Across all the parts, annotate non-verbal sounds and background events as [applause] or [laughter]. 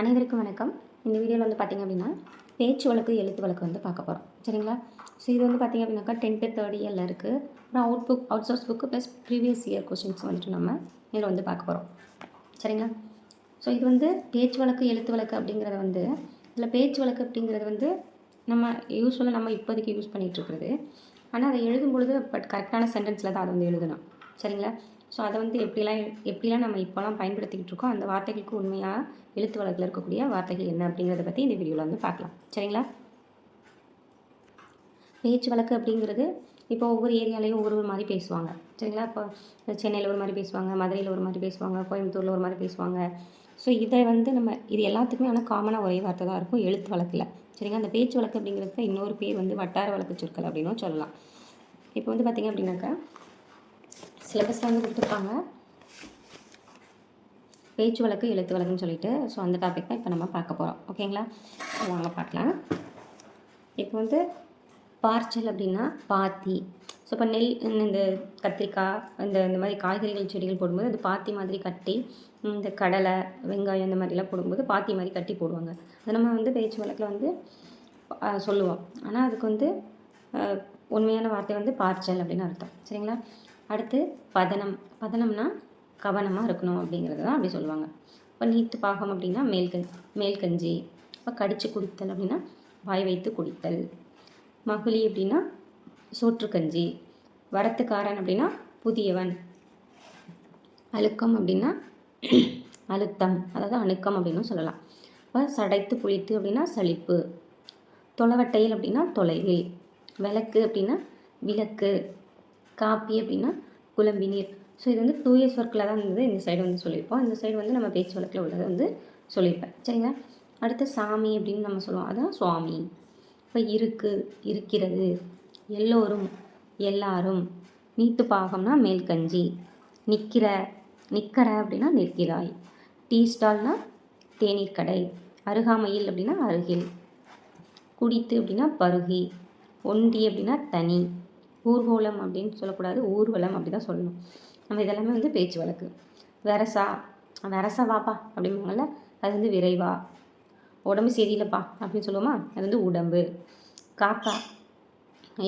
அனைவருக்கும் வணக்கம். இந்த வீடியோவில் வந்து பார்த்திங்க அப்படின்னா பேச்சு வழக்கு எழுத்து வழக்கு வந்து பார்க்க போகிறோம் சரிங்களா? ஸோ இது வந்து பார்த்திங்க அப்படின்னாக்கா டென்த்து தேர்ட் இயரில் இருக்குது அப்புறம் out book out source book plus previous year questions வந்துட்டு நம்ம இதில் வந்து பார்க்க போகிறோம் சரிங்களா? ஸோ இது வந்து பேச்சு வழக்கு எழுத்து வழக்கு அப்படிங்கிறத வந்து இதில் பேச்சு வழக்கு அப்படிங்கிறது வந்து நம்ம யூஸ்வலாக நம்ம இப்போதைக்கு யூஸ் பண்ணிகிட்டு இருக்கிறது. ஆனால் அதை எழுதும் பொழுது பட் கரெக்டான சென்டென்ஸில் தான் அதை வந்து எழுதணும். சரிங்களா? ஸோ அதை வந்து எப்படிலாம் எப்படிலாம் நம்ம இப்போலாம் பயன்படுத்திக்கிட்டு இருக்கோம் அந்த வார்த்தைகளுக்கு உண்மையாக எழுத்து வழக்கில் இருக்கக்கூடிய வார்த்தைகள் என்ன அப்படிங்கிறத பற்றி இந்த வீடியோவில் வந்து பார்க்கலாம். சரிங்களா? பேச்சு வழக்கு அப்படிங்கிறது இப்போ ஒவ்வொரு ஏரியாலையும் ஒவ்வொரு ஒரு மாதிரி பேசுவாங்க. சரிங்களா? இப்போ சென்னையில் ஒரு மாதிரி பேசுவாங்க மதுரையில் ஒரு மாதிரி பேசுவாங்க கோயம்புத்தூரில் ஒரு மாதிரி பேசுவாங்க. ஸோ இதை வந்து நம்ம இது எல்லாத்துக்குமே ஆனால் காமனாக ஒரே வார்த்தை தான் இருக்கும் எழுத்து வழக்கில். சரிங்களா? அந்த பேச்சு வழக்கு அப்படிங்கிறதுக்கு இன்னொரு பேர் வந்து வட்டார வழக்கு சொற்கள் அப்படின்னும் சொல்லலாம். இப்போ வந்து பார்த்திங்க அப்படின்னாக்கா சிலபஸில் வந்து கொடுத்துருப்பாங்க. பேச்சு வழக்கு எழுத்து வழக்குன்னு சொல்லிட்டு. ஸோ அந்த டாபிக் தான் இப்போ நம்ம பார்க்க போகிறோம் ஓகேங்களா வாங்க பார்க்கலாம். இப்போ வந்து பார்ச்சல் அப்படின்னா பாத்தி. ஸோ இப்போ நெல் இந்த கத்திரிக்காய் இந்த இந்த மாதிரி காய்கறிகள் செடிகள் போடும்போது அது பாத்தி மாதிரி கட்டி இந்த கடலை வெங்காயம் இந்த மாதிரிலாம் போடும்போது பாத்தி மாதிரி கட்டி போடுவாங்க. அது நம்ம வந்து பேச்சு வழக்கில் வந்து சொல்லுவோம். ஆனால் அதுக்கு வந்து உண்மையான வார்த்தை வந்து பார்ச்சல் அப்படின்னு அர்த்தம். சரிங்களா? அடுத்து பதனம். பதனம்னா கவனமாக இருக்கணும் அப்படிங்கிறது தான் அப்படி சொல்லுவாங்க. இப்போ நீத்து பாகம் அப்படின்னா மேல்கஞ் மேல்கஞ்சி. இப்போ கடிச்சு குடித்தல் அப்படின்னா வாய் வைத்து குடித்தல். மகுளி அப்படின்னா சோற்றுக்கஞ்சி. வரத்துக்காரன் அப்படின்னா புதியவன். அழுக்கம் அப்படின்னா [clears throat] அழுத்தம். அதாவது அணுக்கம் அப்படின்னு சொல்லலாம். இப்போ சடைத்து புளித்து அப்படின்னா சளிப்பு தொலைவட்டையில் அப்படின்னா தொலைவில். விளக்கு அப்படின்னா விளக்கு. காப்பி அப்படின்னா குழம்பி நீர். ஸோ இது வந்து டூஎஸ் ஒர்க்கில் தான் வந்து இந்த சைடு வந்து சொல்லியிருப்போம். இந்த சைடு வந்து நம்ம பேச்சு வழக்கில் உள்ளதை வந்து சொல்லியிருப்பேன். சரிங்களா? அடுத்து சாமி அப்படின்னு நம்ம சொல்லுவோம். அதான் சுவாமி. இப்போ இருக்கு இருக்கிறது எல்லோரும் எல்லாரும் நீத்து பாகம்னா மேல்கஞ்சி நிற்கிற நிற்கிற அப்படின்னா நிற்கிறாய். டீ ஸ்டால்னா தேநீர் கடை அருகாமையில் அப்படின்னா அருகில். குடித்து அப்படின்னா பருகி ஒண்டி அப்படின்னா தனி. ஊர்கோலம் அப்படின்னு சொல்லக்கூடாது ஊர்வலம் அப்படி தான் சொல்லணும். நம்ம இதெல்லாமே வந்து பேச்சு வழக்கு. வெரசா வெரசா வாப்பா அப்படிம்பாங்கல்ல அது வந்து விரைவா? உடம்பு சரியில்லைப்பா அப்படின்னு சொல்லுவோமா? அது வந்து உடம்பு. காக்கா.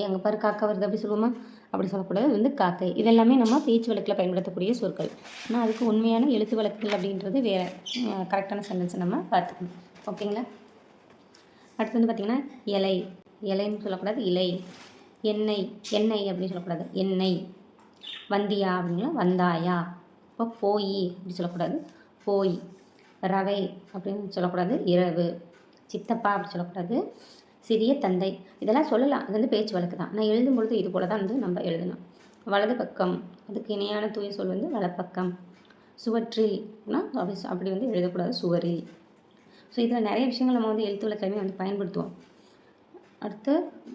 எங்கள் பாரு காக்கா வருது அப்படி சொல்லுவோமா? அப்படி சொல்லக்கூடாது. அது வந்து காக்கை. இதெல்லாமே நம்ம பேச்சு வழக்கில் பயன்படுத்தக்கூடிய சொற்கள். ஆனால் அதுக்கு உண்மையான எழுத்து வழக்குகள் அப்படின்றது வேறு கரெக்டான சென்டென்ஸை நம்ம பார்த்துக்கணும். ஓகேங்களா அடுத்து வந்து பார்த்திங்கன்னா இலை. இலைன்னு சொல்லக்கூடாது இலை. எண்ணெய் எண்ணெய் அப்படின்னு சொல்லக்கூடாது. எண்ணெய் வந்தியா அப்படின்னா வந்தாயா. இப்போ போய் அப்படி சொல்லக்கூடாது. போய். ரவை அப்படின்னு சொல்லக்கூடாது. இரவு. சித்தப்பா அப்படி சொல்லக்கூடாது. சிறிய தந்தை. இதெல்லாம் சொல்லலாம். இது வந்து பேச்சு வழக்கு தான். நான் எழுதும் பொழுது இது போல தான் வந்து நம்ம எழுதணும். வலது பக்கம். அதுக்கு இணையான தூய சொல் வந்து வலப்பக்கம் சுவற்றில்னா அப்படி அப்படி வந்து எழுதக்கூடாது. சுவரில். ஸோ இதில் நிறைய விஷயங்கள் நம்ம வந்து எழுத்து வழக்கிலுமே வந்து பயன்படுத்துவோம். அடுத்து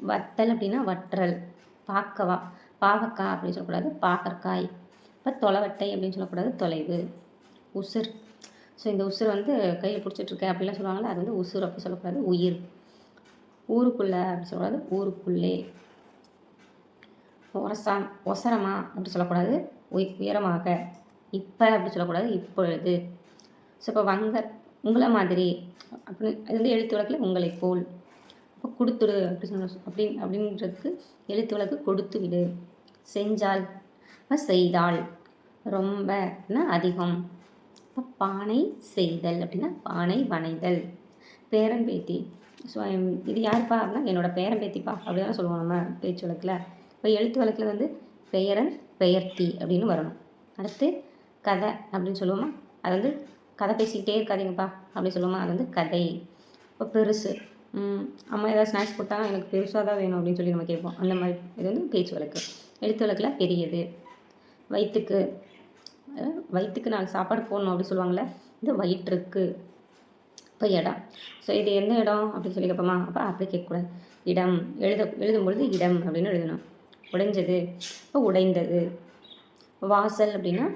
வத்தல் அப்படின்னா வற்றல் பாக்கவா பாவக்காய் அப்படின்னு சொல்லக்கூடாது பாகற்காய். இப்போ தொலைவட்டை அப்படின்னு சொல்லக்கூடாது தொலைவு உசுர். ஸோ இந்த உசுர் வந்து கையில் பிடிச்சிட்ருக்கேன் அப்படிலாம் சொல்லுவாங்கள்ல அது வந்து உசுர் அப்படி சொல்லக்கூடாது உயிர். ஊருக்குள்ளே அப்படின்னு சொல்லக்கூடாது ஊருக்குள்ளே. ஒரசாம் ஒசரமா அப்படி சொல்லக்கூடாது உய் உயரமாக. இப்போ அப்படி சொல்லக்கூடாது இப்பொழுது. ஸோ இப்போ வங்க உங்களை மாதிரி அப்படின்னு இது வந்து எழுத்து வழக்கில் உங்களை போல். இப்போ கொடுத்துடு அப்படி சொன்ன அப்படி அப்படின்றதுக்கு எழுத்து வழக்கு கொடுத்து விடு. செஞ்சால் செய்தால் செய்தாள் ரொம்ப அதிகம். இப்போ பானை செய்தல் அப்படின்னா பானை வனைதல் பேரன் பேத்தி ஸோ இது யாருப்பா அப்படின்னா என்னோட பேரன் பேத்திப்பா அப்படி தானே சொல்லுவோம் நம்ம பேச்சு வழக்கில். இப்போ எழுத்து வழக்கில் வந்து பெயரன் பெயர்த்தி அப்படின்னு வரணும். அடுத்து கதை அப்படின்னு சொல்லுவோமா? அது வந்து கதை பேசிக்கிட்டே இருக்காதீங்கப்பா அப்படின்னு சொல்லுவோமா? அது வந்து கதை. இப்போ பெருசு அம்மா ஏதாவது ஸ்நாக்ஸ் கொடுத்தாங்க எனக்கு பெருசாக தான் வேணும் அப்படின்னு சொல்லி நம்ம கேட்போம். அந்த மாதிரி இது வந்து பேச்சு வழக்கு. எழுத்து வழக்கில் பெரியது. வயிற்றுக்கு வயிற்றுக்கு நாலு சாப்பாடு போடணும் அப்படின்னு சொல்லுவாங்கள்ல இது வயிற்றுக்கு இப்போ இடம். ஸோ இது எந்த இடம் அப்படின்னு சொல்லி கேட்போமா? அப்போ அப்படி கேட்கக்கூடாது. இடம். எழுத எழுதும் பொழுது இடம் அப்படின்னு எழுதணும். உடைஞ்சது. இப்போ உடைந்தது. வாசல் அப்படின்னா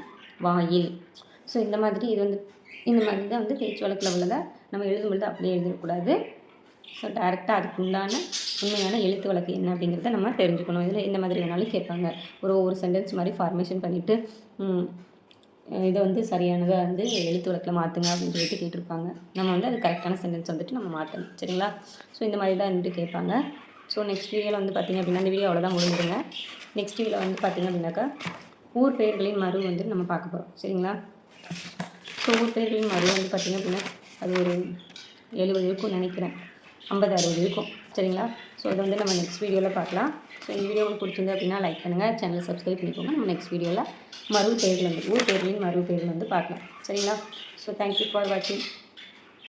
வாயில். ஸோ இந்த மாதிரி இது வந்து இந்த மாதிரி தான் வந்து பேச்சு வழக்கில் உள்ளதை நம்ம எழுதும் பொழுது அப்படியே எழுதக்கூடாது ஸோ டேரெக்டாக அதுக்குண்டான உண்மையான எழுத்து வழக்கு என்ன அப்படிங்கிறத நம்ம தெரிஞ்சுக்கணும். இதில் இந்த மாதிரி வேணாலும் கேட்பாங்க. ஒரு ஒவ்வொரு சென்டென்ஸ் மாதிரி ஃபார்மேஷன் பண்ணிவிட்டு இதை வந்து சரியானதை வந்து எழுத்து வழக்கில் மாற்றுங்க அப்படின்னு சொல்லிட்டு கேட்டிருப்பாங்க. நம்ம வந்து அது கரெக்டான சென்டென்ஸ் வந்துட்டு நம்ம மாற்றணும் சரிங்களா? ஸோ இந்த மாதிரி தான் வந்துட்டு கேட்பாங்க. ஸோ நெக்ஸ்ட் வீடியோவில் வந்து பார்த்திங்க அப்படின்னா இந்த வீடியோ அவ்வளோதான் முடிஞ்சுங்க நெக்ஸ்ட் வீடியோவில் வந்து பார்த்திங்க அப்படின்னாக்கா ஊர் பெயர்களின் மறு வந்து நம்ம பார்க்க போகிறோம் சரிங்களா? ஸோ ஊர் பெயர்களின் மறு வந்து பார்த்திங்க அப்படின்னா அது ஒரு எழுபது இருக்கும் நினைக்கிறேன். ஐம்பது அறுபது இருக்கும். சரிங்களா? ஸோ இதை வந்து நம்ம நெக்ஸ்ட் வீடியோவில் பார்க்கலாம். ஸோ இந்த வீடியோ உங்களுக்கு பிடிச்சிருந்து அப்படின்னா லைக் பண்ணுங்கள் சேனல் சப்ஸ்கிரைப் பண்ணிக்கோங்க. நம்ம நெக்ஸ்ட் வீடியோவில் மறு பேரில் வந்து ஊர் பெயர்களின் மறு பேரில் வந்து பார்க்கலாம். சரிங்களா? ஸோ தேங்க்யூ ஃபார் வாட்சிங்